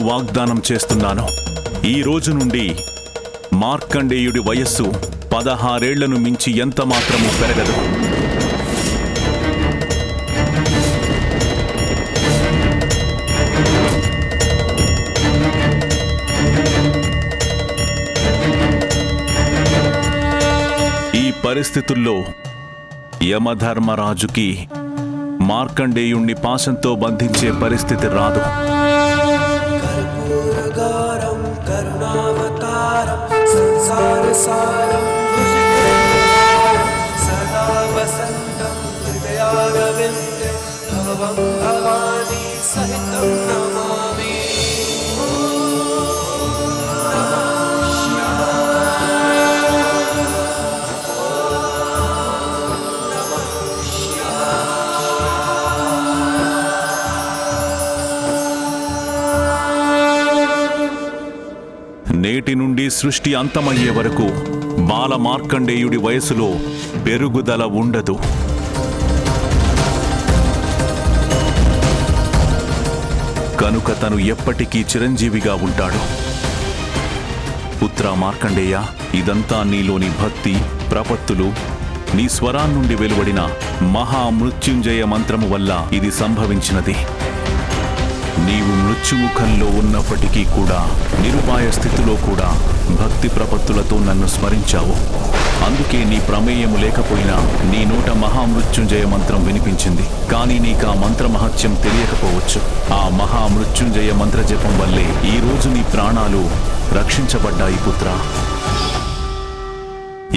నేను వాగ్దానం చేస్తున్నాను. ఈ రోజు నుండి మార్కండేయుడి వయస్సు పదహారేళ్ళను మించి ఎంత మాత్రము పెరగదు. ఈ పరిస్థితుల్లో యమధర్మరాజుకి మార్కండేయుణ్ణి పాశంతో బంధించే పరిస్థితి రాదు. सदा वसन्तं हृदयारविन्दे भवं भवानी सहितं సృష్టి అంతమయ్యే వరకు బాల మార్కండేయుడి వయసులో పెరుగుదల ఉండదు. కనుక తను ఎప్పటికీ చిరంజీవిగా ఉంటాడు. పుత్ర మార్కండేయ ఇదంతా నీలోని భక్తి ప్రపత్తులు. నీ స్వరాన్నుండి వెలువడిన మహామృత్యుంజయ మంత్రము వల్ల ఇది సంభవించినది. నీవు మృత్యుముఖంలో ఉన్నప్పటికీ కూడా నిరుపాయ స్థితిలో కూడా భక్తి ప్రపత్తులతో నన్ను స్మరించావు. అందుకే నీ ప్రమేయము లేకపోయినా నీ నోట మహామృత్యుంజయ మంత్రం వినిపించింది. కానీ నీకు ఆ మంత్ర మహత్యం తెలియకపోవచ్చు. ఆ మహామృత్యుంజయ మంత్ర జపం వల్లే ఈ రోజు నీ ప్రాణాలు రక్షించబడ్డాయి పుత్ర.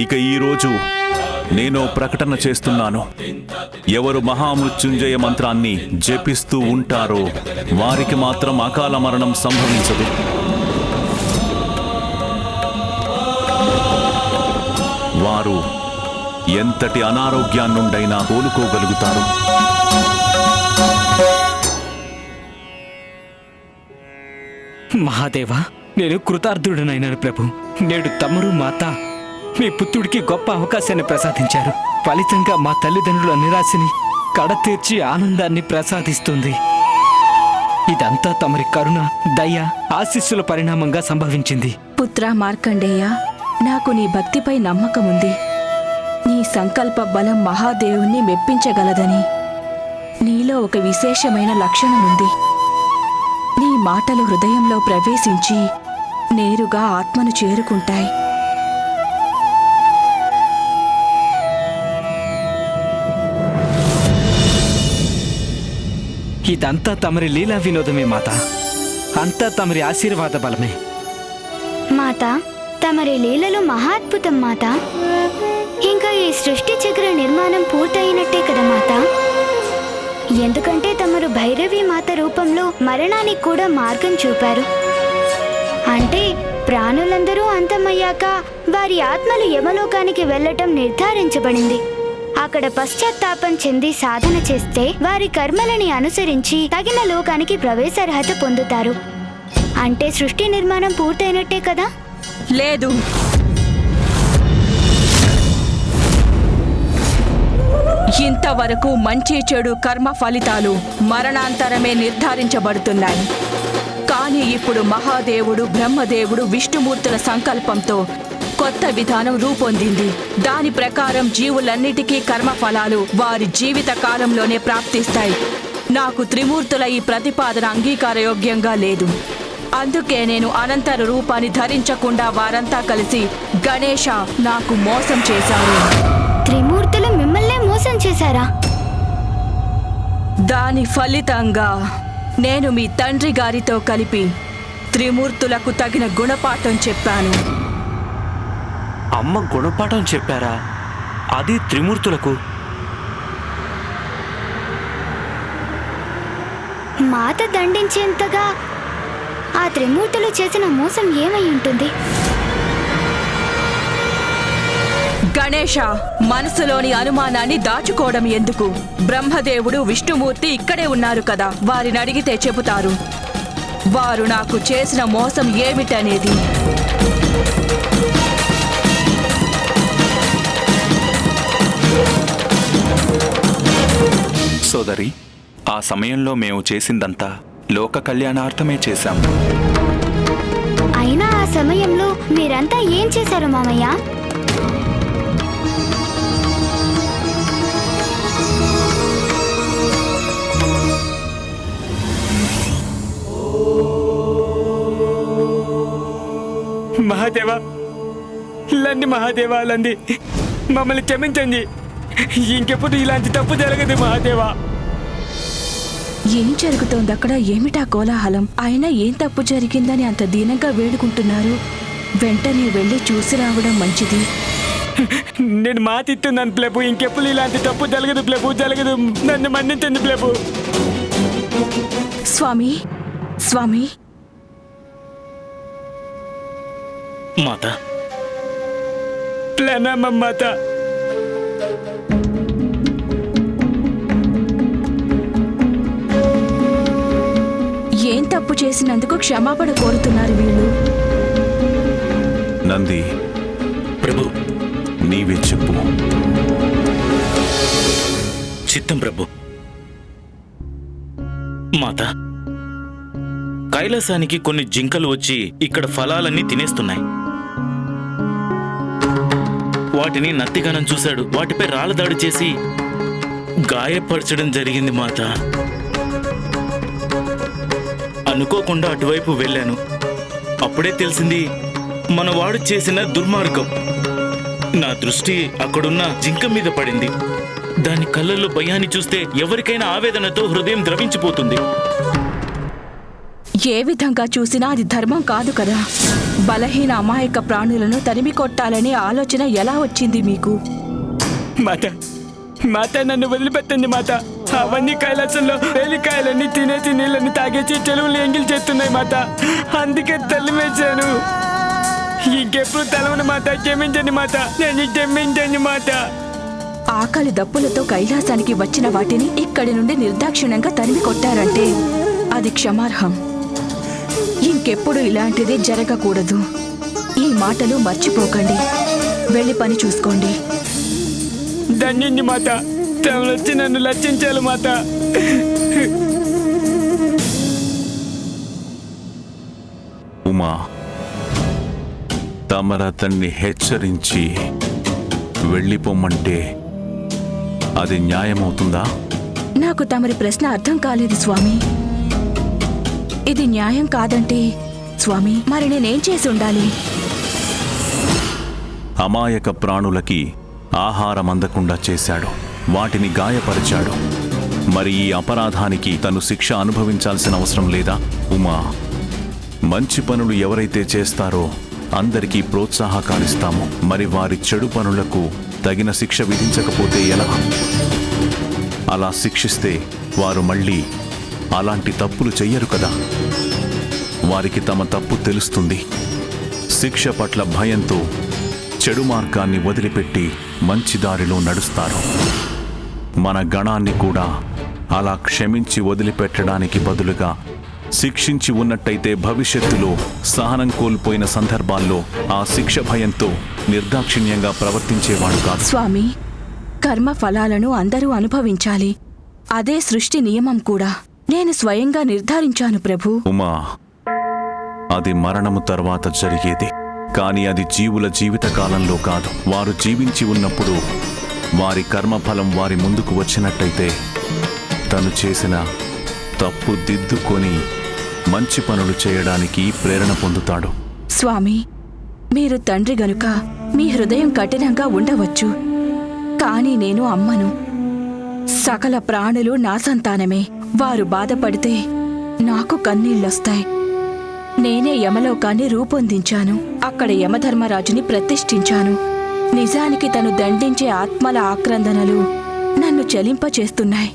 ఇక ఈ రోజు నేను ప్రకటన చేస్తున్నాను. ఎవరు మహామృత్యుంజయ మంత్రాన్ని జపిస్తూ ఉంటారో వారికి మాత్రం అకాల మరణం సంభవించదు. వారు ఎంతటి అనారోగ్యాన్నుండైనా కోలుకోగలుగుతారు. మహాదేవా నేను కృతార్థుడనైనాను ప్రభు. నేడు తమ్ముడు మాత మీ పుత్రుడికి గొప్ప అవకాశాన్ని ప్రసాదించారు. ఫలితంగా మా తల్లిదండ్రుల నిరాశని కడతీర్చి ఆనందాన్ని ప్రసాదిస్తుంది. ఇదంతా తమరి కరుణ దయ ఆశీస్సుల పరిణామంగా సంభవించింది. పుత్ర మార్కండేయ నాకు నీ భక్తిపై నమ్మకముంది. నీ సంకల్ప బలం మహాదేవుణ్ణి మెప్పించగలదని. నీలో ఒక విశేషమైన లక్షణముంది. నీ మాటలు హృదయంలో ప్రవేశించి నేరుగా ఆత్మను చేరుకుంటాయి. ఇదంతా తమరి లీలా వినోదమే మాత. అంతా తమరి ఆశీర్వాద బలమే. మాత తమరి లీలలు మహాద్భుతం మాత. ఇంకా ఈ సృష్టి చక్ర నిర్మాణం పూర్తయినట్టే కదా మాత. ఎందుకంటే తమరు భైరవి మాత రూపంలో మరణానికి కూడా మార్గం చూపారు. అంటే ప్రాణులందరూ అంతమయ్యాక వారి ఆత్మలు యమలోకానికి వెళ్ళటం నిర్ధారించబడింది. అక్కడ పశ్చాత్తాపం చెంది సాధన చేస్తే వారి కర్మలని అనుసరించి తగిన లోకానికి ప్రవేశార్హత పొందుతారు. అంటే సృష్టి నిర్మాణం పూర్తయినట్టే కదా? లేదు. ఇంతవరకు మంచి చెడు కర్మ ఫలితాలు మరణాంతరమే నిర్ధారించబడుతున్నాయి. కానీ ఇప్పుడు మహాదేవుడు బ్రహ్మదేవుడు విష్ణుమూర్తుల సంకల్పంతో కొత్త విధానం రూపొందింది. దాని ప్రకారం జీవులన్నిటికీ కర్మ ఫలాలు వారి జీవిత కాలంలోనే ప్రాప్తిస్తాయి. నాకు త్రిమూర్తుల ఈ ప్రతిపాదన అంగీకారయోగ్యంగా లేదు. అందుకే నేను అనంతర రూపాన్ని ధరించకుండా వారంతా కలిసి గణేష నాకు మోసం చేశారు. త్రిమూర్తులు మిమ్మల్నే మోసం చేశారా? దాని ఫలితంగా నేను మీ తండ్రి గారితో కలిపి త్రిమూర్తులకు తగిన గుణపాఠం చెప్పాను. అమ్మ గుణపాఠం చెప్పారా? అది త్రిమూర్తులకు. మాత దండించేంతగా ఆ త్రిమూర్తులు చేసిన మోసం ఏమై ఉంటుంది? గణేష మనసులోని అనుమానాన్ని దాచుకోవడం ఎందుకు? బ్రహ్మదేవుడు విష్ణుమూర్తి ఇక్కడే ఉన్నారు కదా వారిని అడిగితే చెబుతారు. వారు నాకు చేసిన మోసం ఏమిటనేది? సోదరి ఆ సమయంలో మేము చేసిందంతా లోక కళ్యాణార్థమే చేశాం. అయినా ఆ సమయంలో మీరంతా ఏం చేశారు మామయ్య? మహాదేవా లండి మహాదేవా లండి మమ్మల్ని క్షమించండి. ఇంకెప్పుడు ఇలాంటి తప్పు జరగదు మహాదేవా. ఏం జరుగుతోంది అక్కడ? ఏమిటా కోలాహలం? అయినా ఏం తప్పు జరిగిందని అంత దీనంగా వేడుకుంటున్నారు? వెంటనే వెళ్ళి చూసి రావడం మంచిది. నేను మాట ఇస్తున్నాను ప్లేపు ఇంకెప్పుడు ఇలాంటి తప్పు జరగదు ప్లేపు జరగదు. నన్ను మన్నించండి ప్లేపు స్వామి స్వామి. మాత. ప్రణామం మాత. తప్పు చేసినందుకు క్షమాపణ కోరుతున్నారు వీళ్ళు. నంది ప్రభు నీవే చెప్పు. చిత్తం ప్రభు. మాత కైలాసానికి కొన్ని జింకలు వచ్చి ఇక్కడ ఫలాలన్నీ తినేస్తున్నాయి. వాటిని నత్తిగానం చూశాడు. వాటిపై రాళ్ళదాడి చేసి గాయపరచడం జరిగింది మాత. అనుకోకుండా అటువైపు వెళ్ళాను. అప్పుడే తెలిసింది మనవాడు చేసిన దుర్మార్గం. నా దృష్టి అక్కడున్న జింక మీద పడింది. దాని కళ్ళల్లో భయాన్ని చూస్తే ఎవరికైనా ఆవేదనతో హృదయం ద్రవించిపోతుంది. ఏ విధంగా చూసినా అది ధర్మం కాదు కదా. బలహీన అమాయక ప్రాణులను తరిమి కొట్టాలనే ఆలోచన ఎలా వచ్చింది మీకు? మాత నన్ను వదిలిపెట్టండి మాత. అవన్నీ కైలాసంలో వేలికాయలన్నీ తినేసి నీళ్ళని తాగేసి చెలువులు ఎంగిల్ చేస్తున్నాయి మాత. అందుకే తల్లి తల్లిమేశాను. ఇంకెప్పుడు తలవని మాత. క్షమించండి మాత. నేను క్షమించండి మాత. ఆకలి దప్పులతో కైలాసానికి వచ్చిన వాటిని ఇక్కడి నుండి నిర్దాక్షిణ్యంగా తరిమి కొట్టారంటే అది క్షమార్హం. ఇంకెప్పుడు ఇలాంటిది జరగకూడదు. ఈ మాటలు మర్చిపోకండి. వెళ్ళి పని చూసుకోండి. ధన్యుణ్ణి మాత తమను వచ్చి నన్ను లక్షించాలి మాత. ఉమా తమరతన్ని హెచ్చరించి వెళ్ళిపోమ్మంటే అది న్యాయమవుతుందా? నాకు తమరి ప్రశ్న అర్థం కాలేదు స్వామి. ఇది న్యాయం కాదంటే స్వామి మరి నేనేం చేసి ఉండాలి? అమాయక ప్రాణులకి ఆహారం అందకుండా చేశాడు. వాటిని గాయపరిచాడు. మరి ఈ అపరాధానికి తను శిక్ష అనుభవించాల్సిన అవసరం లేదా? ఉమా మంచి పనులు ఎవరైతే చేస్తారో అందరికీ ప్రోత్సాహకాలిస్తాము. మరి వారి చెడు పనులకు తగిన శిక్ష విధించకపోతే ఎలా? అలా శిక్షిస్తే వారు మళ్ళీ అలాంటి తప్పులు చెయ్యరు కదా? వారికి తమ తప్పు తెలుస్తుంది. శిక్ష పట్ల భయంతో చెడు మార్గాన్ని వదిలిపెట్టి మంచి దారిలో నడుస్తారు. మన గణాన్ని కూడా అలా క్షమించి వదిలిపెట్టడానికి బదులుగా శిక్షించి ఉన్నట్టయితే భవిష్యత్తులో సహనం కోల్పోయిన సందర్భాల్లో ఆ శిక్ష భయంతో నిర్దాక్షిణ్యంగా ప్రవర్తించేవాడు కాదు. స్వామి కర్మ ఫలాలను అందరూ అనుభవించాలి. అదే సృష్టి నియమం కూడా. నేను స్వయంగా నిర్ధారించాను ప్రభు. ఉమా అది మరణము తర్వాత జరిగేది. కానీ అది జీవుల జీవిత కాలంలో కాదు. వారు జీవించి ఉన్నప్పుడు వారి కర్మఫలం వారి ముందుకు వచ్చినట్టయితే తను చేసిన తప్పు దిద్దుకొని మంచి పనులు చేయడానికి ప్రేరణ పొందుతాడు. స్వామి మీరు తండ్రి గనుక మీ హృదయం కఠినంగా ఉండవచ్చు. కానీ నేను అమ్మను. సకల ప్రాణులు నా సంతానమే. వారు బాధపడితే నాకు కన్నీళ్ళొస్తాయి. నేనే యమలోకాన్ని రూపొందించాను. అక్కడ యమధర్మరాజుని ప్రతిష్ఠించాను. నిజానికి తను దండించే ఆత్మల ఆక్రందనలు నన్ను చలింపచేస్తున్నాయి.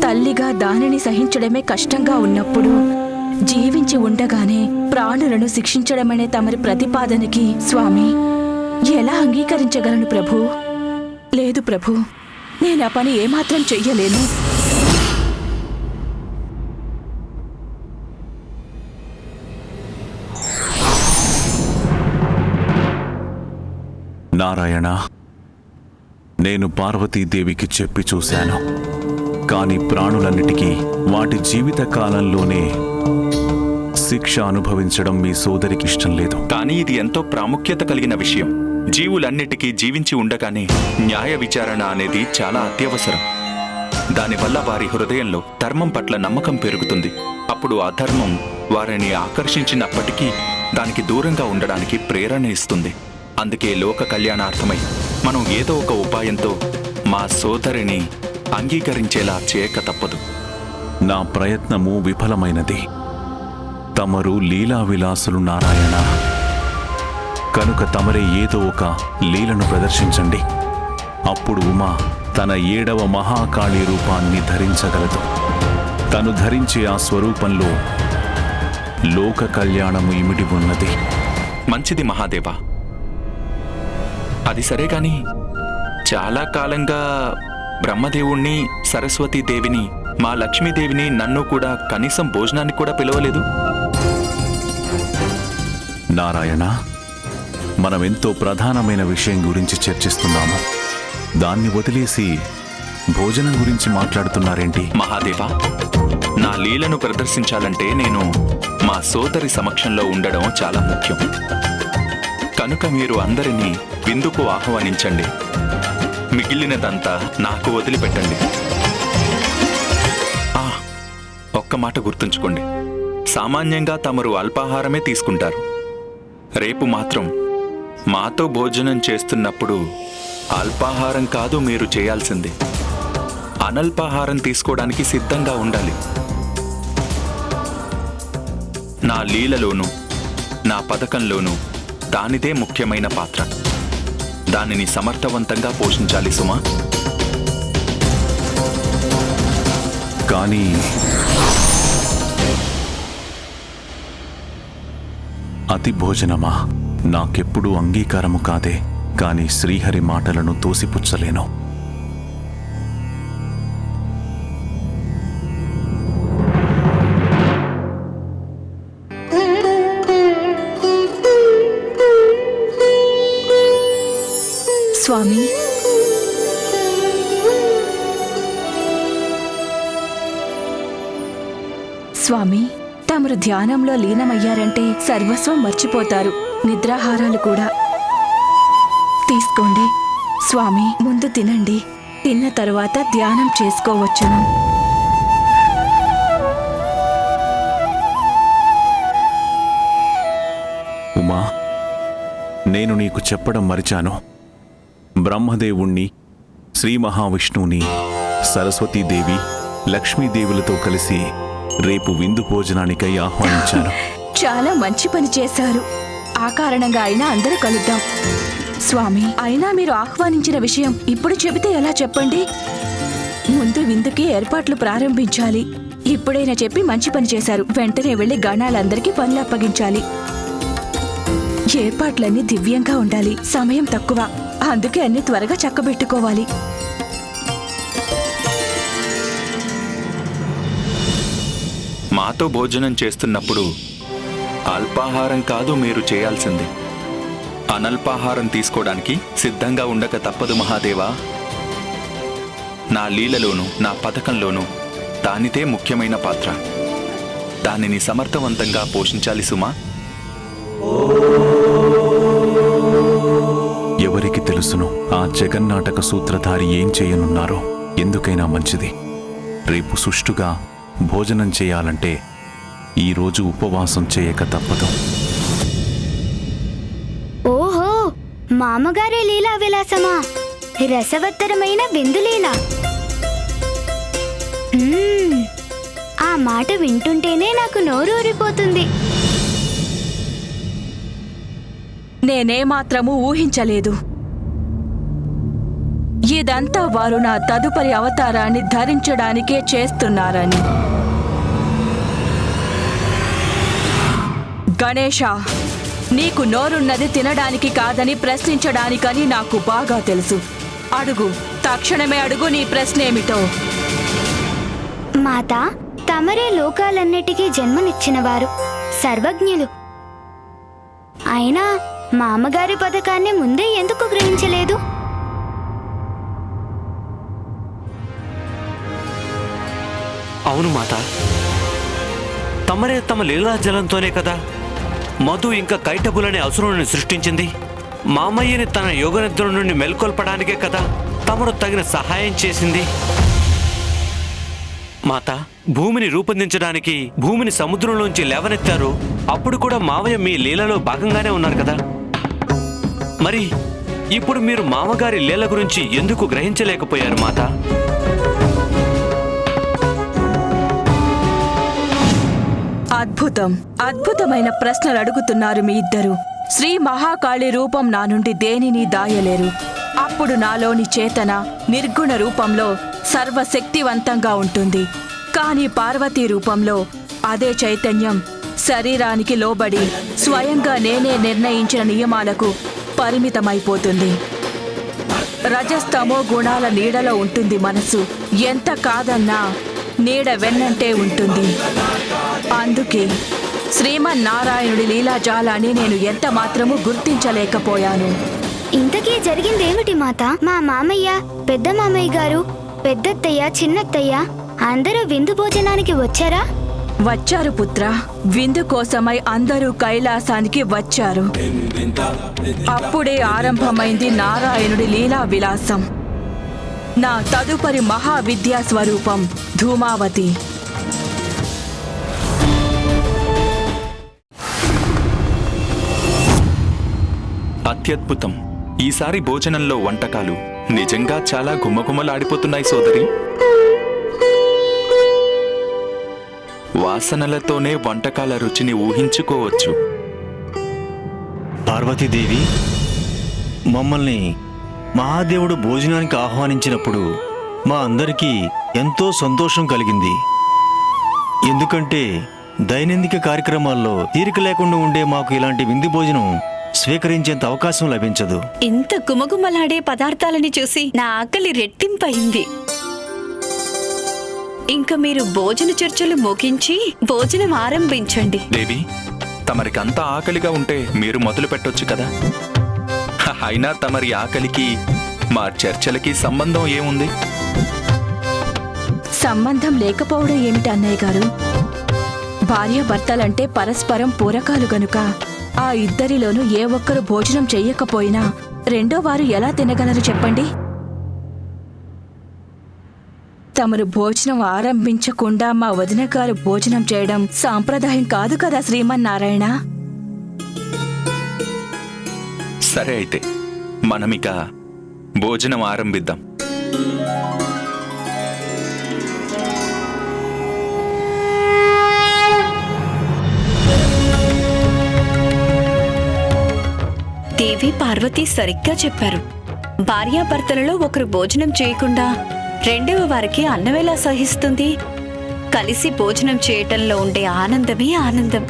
తల్లిగా దానిని సహించడమే కష్టంగా ఉన్నప్పుడు జీవించి ఉండగానే ప్రాణులను శిక్షించడమనే తమరి ప్రతిపాదనకి స్వామి ఎలా అంగీకరించగలను ప్రభు? లేదు ప్రభు నేను ఆ పని ఏమాత్రం చెయ్యలేను. నారాయణ నేను పార్వతీదేవికి చెప్పి చూశాను. కాని ప్రాణులన్నిటికీ వాటి జీవిత కాలంలోనే శిక్ష అనుభవించడం మీ సోదరికి ఇష్టం లేదు. కానీ ఇది ఎంతో ప్రాముఖ్యత కలిగిన విషయం. జీవులన్నిటికీ జీవించి ఉండగానే న్యాయ విచారణ అనేది చాలా అత్యవసరం. దానివల్ల వారి హృదయంలో ధర్మం పట్ల నమ్మకం పెరుగుతుంది. అప్పుడు ఆ ధర్మం వారిని ఆకర్షించినప్పటికీ దానికి దూరంగా ఉండడానికి ప్రేరణ ఇస్తుంది. అందుకే లోక కళ్యాణార్థమై మనం ఏదో ఒక ఉపాయంతో మా సోదరిని అంగీకరించేలా చేయక తప్పదు. నా ప్రయత్నము విఫలమైనది. తమరు లీలా విలాసులు నారాయణ. కనుక తమరే ఏదో ఒక లీలను ప్రదర్శించండి. అప్పుడు ఉమా తన ఏడవ మహాకాళి రూపాన్ని ధరించగలదు. తను ధరించే ఆ స్వరూపంలో లోక కళ్యాణము ఇమిడి ఉన్నది. మంచిది మహాదేవా. అది సరే గాని చాలా కాలంగా బ్రహ్మదేవుణ్ణి సరస్వతీదేవిని మా లక్ష్మీదేవిని నన్ను కూడా కనీసం భోజనానికి కూడా పిలవలేదు. నారాయణ మనం ఎంతో ప్రధానమైన విషయం గురించి చర్చిస్తున్నాము. దాన్ని వదిలేసి భోజనం గురించి మాట్లాడుతున్నారేంటి? మహాదేవా నా లీలను ప్రదర్శించాలంటే నేను మా సోదరి సమక్షంలో ఉండడం చాలా ముఖ్యం. కనుక మీరు అందరినీ విందుకు ఆహ్వానించండి. మిగిలినదంతా నాకు వదిలిపెట్టండి. ఆ, ఒక్క మాట గుర్తుంచుకోండి. సామాన్యంగా తమరు అల్పాహారమే తీసుకుంటారు. రేపు మాత్రం మాతో భోజనం చేస్తున్నప్పుడు అల్పాహారం కాదు మీరు చేయాల్సింది. అనల్పాహారం తీసుకోవడానికి సిద్ధంగా ఉండాలి. నా లీలలోనూ నా పథకంలోనూ దానిదే ముఖ్యమైన పాత్ర. దానిని సమర్థవంతంగా పోషించాలి సుమా. కానీ అతి భోజనమా? నాకెప్పుడూ అంగీకారము కాదే. కాని శ్రీహరి మాటలను తోసిపుచ్చలేను. ధ్యానంలో లీనమయ్యారంటే సర్వస్వం మర్చిపోతారు. నిద్రాహారాలు కూడా. తీసుకోండి. స్వామి ముందు తినండి. తిన్న తరువాత ధ్యానం చేసుకోవచ్చును. ఉమా నేను నీకు చెప్పడం మరిచాను. బ్రహ్మదేవుణ్ణి శ్రీ మహావిష్ణువుని సరస్వతీదేవి లక్ష్మీదేవులతో కలిసి రేపు విందు భోజనానికై ఆహ్వానించాను. చాలా మంచి పని చేశారు. ఆ కారణంగా అయినా అందరూ కలుద్దాం. స్వామి అయినా మీరు ఆహ్వానించిన విషయం ఇప్పుడు చెబితే ఎలా చెప్పండి? ముందు విందుకి ఏర్పాట్లు ప్రారంభించాలి. ఇప్పుడైనా చెప్పి మంచి పని చేశారు. వెంటనే వెళ్ళి గణాలందరికీ పనులు అప్పగించాలి. ఏర్పాట్లన్నీ దివ్యంగా ఉండాలి. సమయం తక్కువ. అందుకే అన్ని త్వరగా చక్కబెట్టుకోవాలి. మాతో భోజనం చేస్తున్నప్పుడు అల్పాహారం కాదు మీరు చేయాల్సింది. అనల్పాహారం తీసుకోవడానికి సిద్ధంగా ఉండక తప్పదు మహాదేవా. నా లీలలోనూ నా పథకంలోనూ దానిదే ముఖ్యమైన పాత్ర. దానిని సమర్థవంతంగా పోషించాలి సుమా. ఎవరికి తెలుసును ఆ జగన్నాటక సూత్రధారి ఏం చేయనున్నారో? ఎందుకైనా మంచిది. రేపు సుష్టుగా భోజనం చేయాలంటే ఈరోజు ఉపవాసం చేయక తప్పదు. ఓహో మామగారి లీలా విలాసమా? రసవత్తరమైన విందులీల ఆ మాట వింటుంటేనే నాకు నోరు ఊరిపోతుంది నేనేమాత్రము ఊహించలేదు. ఇదంతా వారు నా తదుపరి అవతారాన్ని ధరించడానికే చేస్తున్నారని. గణేష నీకు నోరున్నది తినడానికి కాదని ప్రశ్నించడానికని నాకు బాగా తెలుసు. అడుగు తక్షణమే అడుగు నీ ప్రశ్నేమిటో. మాత తమరే లోకాలన్నిటికీ జన్మనిచ్చినవారు సర్వజ్ఞులు. అయినా మామగారి పథకాన్ని ముందే ఎందుకు గ్రహించలేదు? అవును మాత. తమరే తమ లీలాజలంతోనే కదా. మధు ఇంకా కైటబులనే అసురుని సృష్టించింది. మామయ్యని తన యోగనిద్ర నుండి మేల్కొల్పడానికే కదా తమరు తగిన సహాయం చేసింది. మాత భూమిని రూపొందించడానికి భూమిని సముద్రంలోంచి లేవనెత్తారు. అప్పుడు కూడా మావయ్య మీ లీలలో భాగంగానే ఉన్నారు కదా. మరి ఇప్పుడు మీరు మామగారి లీల గురించి ఎందుకు గ్రహించలేకపోయారు మాత? అద్భుతం. అద్భుతమైన ప్రశ్నలు అడుగుతున్నారు మీ ఇద్దరు. శ్రీ మహాకాళి రూపం నా నుండి దేనిని దాయలేరు. అప్పుడు నాలోని చేతన నిర్గుణ రూపంలో సర్వశక్తివంతంగా ఉంటుంది. కానీ పార్వతీ రూపంలో అదే చైతన్యం శరీరానికి లోబడి స్వయంగా నేనే నిర్ణయించిన నియమాలకు పరిమితమైపోతుంది. రజస్తమో గుణాల నీడలో ఉంటుంది మనసు. ఎంత కాదన్నా నీడ వెన్నంటే ఉంటుంది. అందుకే శ్రీమన్నారాయణుడి లీలాజాలాన్ని నేను ఎంత మాత్రము గుర్తించలేకపోయాను. ఇంతకీ జరిగిందేమిటి మాత? మా మామయ్య పెద్ద మామయ్య గారు పెద్దత్తయ్య చిన్నత్తయ్య అందరూ విందు భోజనానికి వచ్చారా? వచ్చారు పుత్ర. విందు కోసమై అందరూ కైలాసానికి వచ్చారు. అప్పుడే ఆరంభమైంది నారాయణుడి లీలా విలాసం. నా తదుపరి మహావిద్యా స్వరూపం ధూమావతి. అత్యద్భుతం. ఈసారి భోజనంలో వంటకాలు నిజంగా చాలా గుమ్మగుమ్మలాడిపోతున్నాయి సోదరి. వాసనలతోనే వంటకాల రుచిని ఊహించుకోవచ్చు. పార్వతీదేవి మమ్మల్ని మహాదేవుడు భోజనానికి ఆహ్వానించినప్పుడు మా అందరికీ ఎంతో సంతోషం కలిగింది. ఎందుకంటే దైనందిక కార్యక్రమాల్లో తీరిక లేకుండా ఉండే మాకు ఇలాంటి విందు భోజనం స్వీకరించేంత అవకాశం లభించదు. ఇంత గుమగుమలాడే పదార్థాలని చూసి నా ఆకలి రెట్టింపయింది. ఇంక మీరు భోజన చర్చలు ముగించి భోజనం ఆరంభించండి. దేవి తమరికంత ఆకలిగా ఉంటే మీరు మొదలు పెట్టొచ్చు కదా? అయినా తమరి ఆకలికి మా చర్చలకి సంబంధం ఏముంది? సంబంధం లేకపోవడం ఏమిటి అన్నయ్య గారు? భార్యాభర్తలంటే పరస్పరం పూరకాలు గనుక. ఆ ఇద్దరిలోనూ ఏ ఒక్కరు భోజనం చెయ్యకపోయినా రెండో వారు ఎలా తినగలరు చెప్పండి? తమరు భోజనం ఆరంభించకుండా మా వదిన గారు భోజనం చేయడం సాంప్రదాయం కాదు కదా శ్రీమన్నారాయణ? సరే అయితే మనమిక భోజనం ఆరంభిద్దాం. దేవి పార్వతి సరిగ్గా చెప్పారు. భార్యాభర్తలలో ఒకరు భోజనం చేయకుండా రెండవ వారికి అన్నమేలా సహిస్తుంది? కలిసి భోజనం చేయటంలో ఉండే ఆనందమే ఆనందం.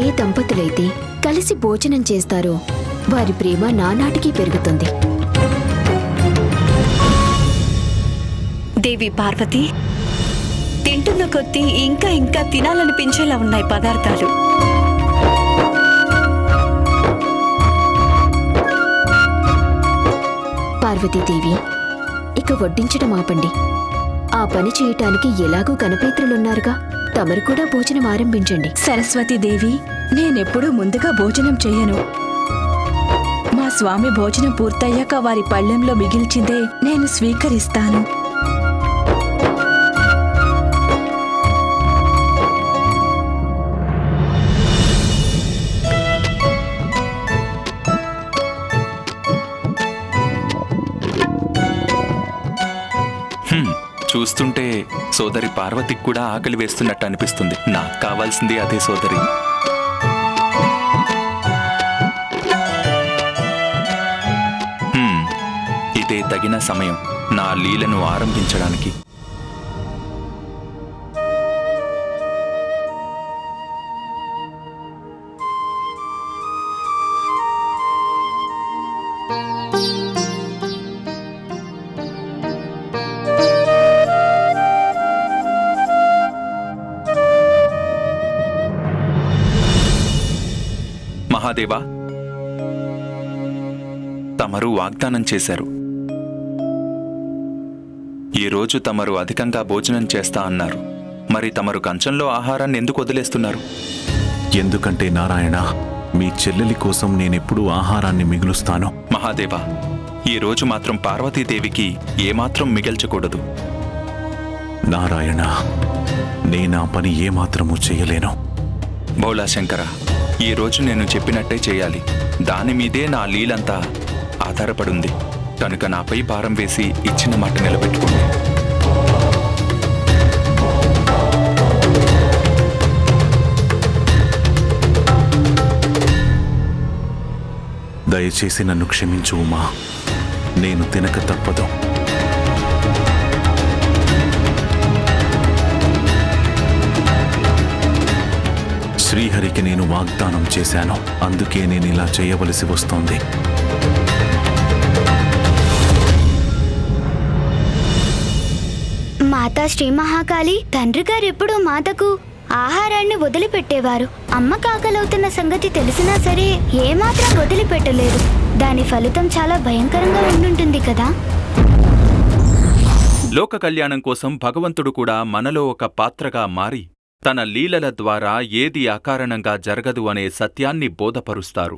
ఏ దంపతులైతే కలిసి భోజనం చేస్తారో వారి ప్రేమ నానాటికి పెరుగుతుంది. దేవి పార్వతి తింటున్న కొద్దీ ఇంకా ఇంకా తినాలనిపించేలా ఉన్నాయి పదార్థాలు. పార్వతీదేవి ఇక వడ్డించడం ఆపండి. ఆ పని చేయటానికి ఎలాగూ కనపైత్రులున్నారుగా తమరు కూడా భోజనం ఆరంభించండి. సరస్వతీదేవి నేనెప్పుడూ ముందుగా భోజనం చెయ్యను. మా స్వామి భోజనం పూర్తయ్యాక వారి పళ్ళెంలో మిగిల్చిందే నేను స్వీకరిస్తాను. సోదరి పార్వతికి కూడా ఆకలి వేస్తున్నట్టు అనిపిస్తుంది. నాకు కావాల్సింది అదే సోదరి. ఇదే తగిన సమయం. నా లీలను ఆరంభించడానికి. మహాదేవా తమరు వాగ్దానం చేశారు. ఈ రోజు తమరు అధికంగా భోజనం చేస్తా అన్నారు. మరి తమరు కంచంలో ఆహారాన్ని ఎందుకు వదిలేస్తున్నారు? ఎందుకంటే నారాయణ మీ చెల్లెలి కోసం నేనెప్పుడూ ఆహారాన్ని మిగులుస్తాను. మహాదేవా ఈ రోజు మాత్రం పార్వతీదేవికి ఏమాత్రం మిగల్చకూడదు. నారాయణ నేనా పని ఏమాత్రమూ చేయలేను. బౌలా ఈరోజు ఈ రోజు నేను చెప్పినట్టే చేయాలి. దాని మీదే నా లీలంతా ఆధారపడుంది. కనుక నాపై భారం వేసి ఇచ్చిన మాట నిలబెట్టుకోండి. దయచేసి నన్ను క్షమించు ఉమా. నేను తినక తప్పదు. శ్రీహరికి నేను వాగ్దానం చేశాను. అందుకే నేను ఇలా చేయవలసి వస్తోంది. మాతా శ్రీ మహాకాళి తండ్రి గారు ఎప్పుడూ మాతకు ఆహారాన్ని వదిలిపెట్టేవారు. అమ్మ కాకలవుతున్న సంగతి తెలిసినా సరే ఏమాత్రం వదిలిపెట్టలేదు. దాని ఫలితం చాలా భయంకరంగా ఉండుంటుంది కదా? లోక కళ్యాణం కోసం భగవంతుడు కూడా మనలో ఒక పాత్రగా మారి తన లీలల ద్వారా ఏది అకారణంగా జరగదు అనే సత్యాన్ని బోధపరుస్తారు.